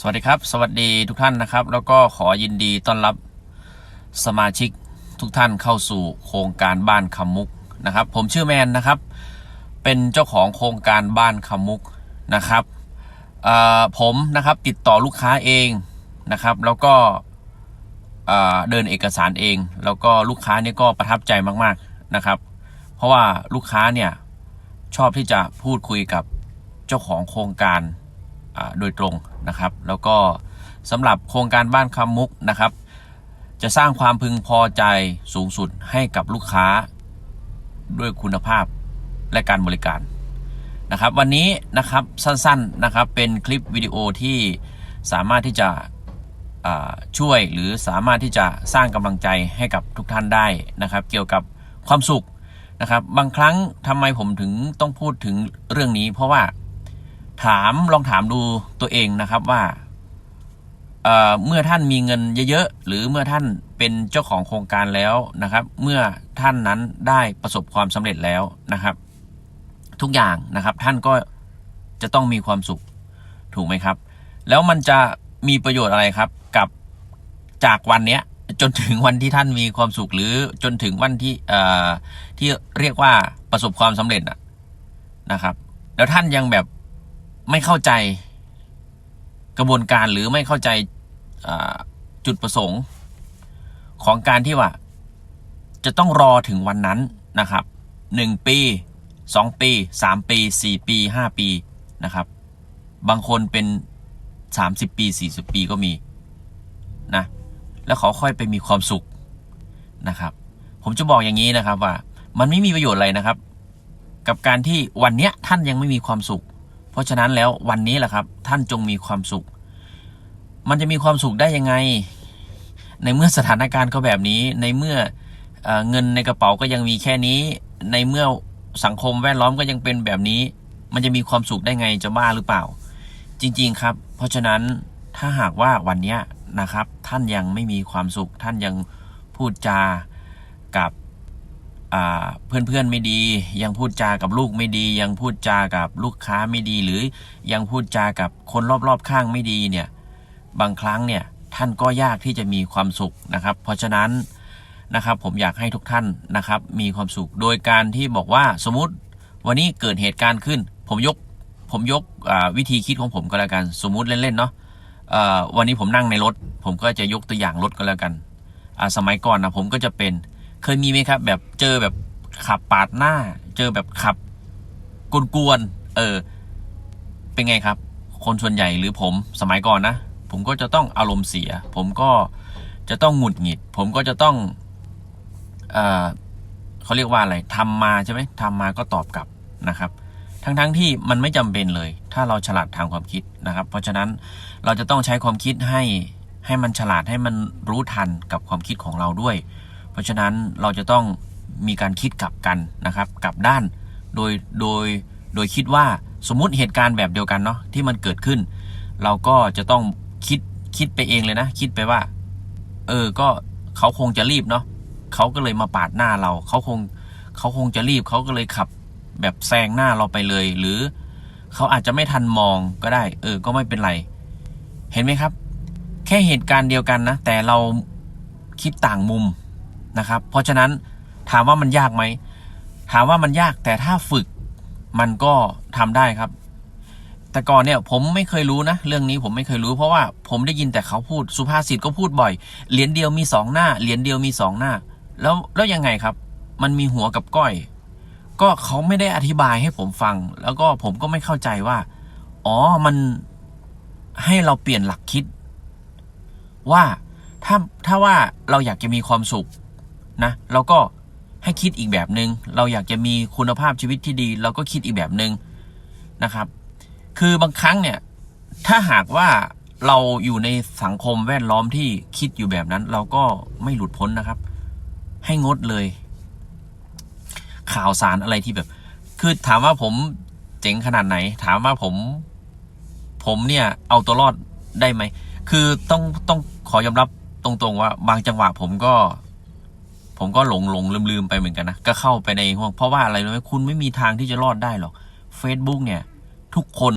สวัสดีครับ สวัสดีทุกท่านนะครับ แล้วก็ขอยินดีต้อนรับสมาชิกทุกท่านเข้าสู่โครงการบ้านคำมุกนะครับ ผมชื่อแมนนะครับ เป็นเจ้าของโครงการบ้านคำมุกนะครับผมนะครับติดต่อลูกค้าเองนะครับ แล้วก็เดินเอกสารเอง แล้วก็ลูกค้าเนี่ยก็ประทับใจมากๆนะครับ เพราะว่าลูกค้าเนี่ยชอบที่จะพูดคุยกับเจ้าของโครงการ โดยตรงนะครับ แล้วก็สำหรับโครงการบ้านคำมุกนะครับ จะสร้างความพึงพอใจสูงสุดให้กับลูกค้าด้วยคุณภาพและการบริการนะครับ วันนี้นะครับสั้นๆนะครับเป็นคลิปวิดีโอที่สามารถที่จะช่วยหรือสามารถที่จะสร้างกำลังใจให้กับทุกท่านได้นะครับ เกี่ยวกับความสุขนะครับ บางครั้งทำไมผมถึงต้องพูดถึงเรื่องนี้ เพราะว่า ถามลองถามดูตัวเองนะครับว่าเเมื่อท่านมีเงินเยอะๆหรือเมื่อท่านเป็นเจ้าของโครงการแล้วนะครับ เมื่อท่านนั้นได้ประสบความสำเร็จแล้วนะครับ ทุกอย่างนะครับท่านก็จะต้องมีความสุขถูกไหมครับ แล้วมันจะมีประโยชน์อะไรครับ กับจากวันเนี้ยจนถึงวันที่ท่านมีความสุขหรือจนถึงวันที่เอ่อที่เรียกว่าประสบความสำเร็จนะครับ แล้วท่านยังแบบ ไม่เข้าใจกระบวนการหรือไม่เข้าใจจุดประสงค์ของการที่ว่า จะต้องรอถึงวันนั้นนะครับหนึ่งปีสองปีสามปีสี่ปีห้าปีนะครับ บางคนเป็นสามสิบปีสี่สิบปีก็มีนะแล้วเขาค่อยไปมีความสุขนะครับ ผมจะบอกอย่างนี้นะครับว่า มันไม่มีประโยชน์อะไรนะครับ กับการที่วันเนี้ยท่านยังไม่มีความสุข ราะฉะนั้นแล้ววันนี้แหละครับ ท่านจงมีความสุข มันจะมีความสุขได้ยังไง ในเมื่อสถานการณ์ก็แบบนี้ ในเมื่อเอเงินในกระเป๋าก็ยังมีแค่นี้ ในเมื่อสังคมแวดล้อมก็ยังเป็นแบบนี้ มันจะมีความสุขได้ไงจะบ้าหรือเปล่า จริง ๆครับ เพราะฉะนั้นถ้าหากว่าวันนี้นะครับ ท่านยังไม่มีความสุข ท่านยังพูดจากับ เพื่อนๆไม่ดี ยังพูดจากับลูกไม่ดี ยังพูดจากับลูกค้าไม่ดี หรือยังพูดจากับคนรอบๆข้างไม่ดีเนี่ยบางครั้งเนี่ยท่านก็ยากที่จะมีความสุขนะครับ เพราะฉะนั้นนะครับผมอยากให้ทุกท่านนะครับมีความสุขโดยการที่บอกว่าสมมติวันนี้เกิดเหตุการณ์ขึ้น ผมยกผมยกวิธีคิดของผมก็แล้วกัน สมมุติเล่นๆเนาะวันนี้ผมนั่งในรถ ผมก็จะยกตัวอย่างรถก็แล้วกันสมัยก่อนนะผมก็จะเป็น เคยมีไหมครับ แบบเจอแบบขับปาดหน้า เจอแบบขับกวนๆเออ เป็นไงครับ คนส่วนใหญ่หรือผมสมัยก่อนนะ ผมก็จะต้องอารมณ์เสีย ผมก็จะต้องหงุดหงิด ผมก็จะต้องเออเขาเรียกว่าอะไรทำมาใช่ไหมทำมาก็ตอบกลับนะครับ ทั้งๆทที่มันไม่จำเป็นเลย ถ้าเราฉลาดทางความคิดนะครับ เพราะฉะนั้นเราจะต้องใช้ความคิดให้ให้มันฉลาดให้มันรู้ทันกับความคิดของเราด้วย ราะฉะนั้นเราจะต้องมีการคิดกลับกันนะครับ กลับด้านโดยโดยโดยคิดว่าสมมุติเหตุการณ์แบบเดียวกันเนาะที่มันเกิดขึ้น เราก็จะต้องคิดคิดไปเองเลยนะ คิดไปว่า เออก็เขาคงจะรีบเนาะเขาก็เลยมาปาดหน้าเราเขาคงเขาคงจะรีบเขาก็เลยขับแบบแซงหน้าเราไปเลย หรือเขาอาจจะไม่ทันมองก็ได้ เออ ก็ไม่เป็นไร เห็นไหมครับ แค่เหตุการณ์เดียวกันนะ แต่เราคิดต่างมุม นะครับ เพราะฉะนั้นถามว่ามันยากไหม ถามว่ามันยากแต่ถ้าฝึกมันก็ทำได้ครับ แต่ก่อนเนี่ยผมไม่เคยรู้นะ เรื่องนี้ผมไม่เคยรู้ เพราะว่าผมได้ยินแต่เขาพูดสุภาษิตก็พูดบ่อย เหรียญเดียวมีสองหน้า เหรียญเดียวมีสองหน้า แล้วแล้วยังไงครับ มันมีหัวกับก้อย ก็เขาไม่ได้อธิบายให้ผมฟัง แล้วก็ผมก็ไม่เข้าใจว่า อ๋อมันให้เราเปลี่ยนหลักคิด ว่าถ้าถ้าว่าเราอยากจะมีความสุข นะเราก็ให้คิดอีกแบบหนึง่งเราอยากจะมีคุณภาพชีวิตที่ดี เราก็คิดอีกแบบหนึง่งนะครับ คือบางครั้งเนี่ย ถ้าหากว่าเราอยู่ในสังคมแวดล้อมที่คิดอยู่แบบนั้น เราก็ไม่หลุดพ้นนะครับ ให้งดเลย ข่าวสารอะไรที่แบบ คือถามว่าผมเจ๋งขนาดไหน ถามว่าผม ผมเนี่ย เอาตัวรอดได้ไหม คือต้องต้องขอยอมรับตรงๆว่า บางจังหวะผมก็ ผมก็หลงหลงลืมลืมไปเหมือนกันนะ ก็เข้าไปในห้องเพราะว่าอะไรรู้ไหมคุณไม่มีทางที่จะรอดได้หรอก Facebook เนี่ย ทุกคน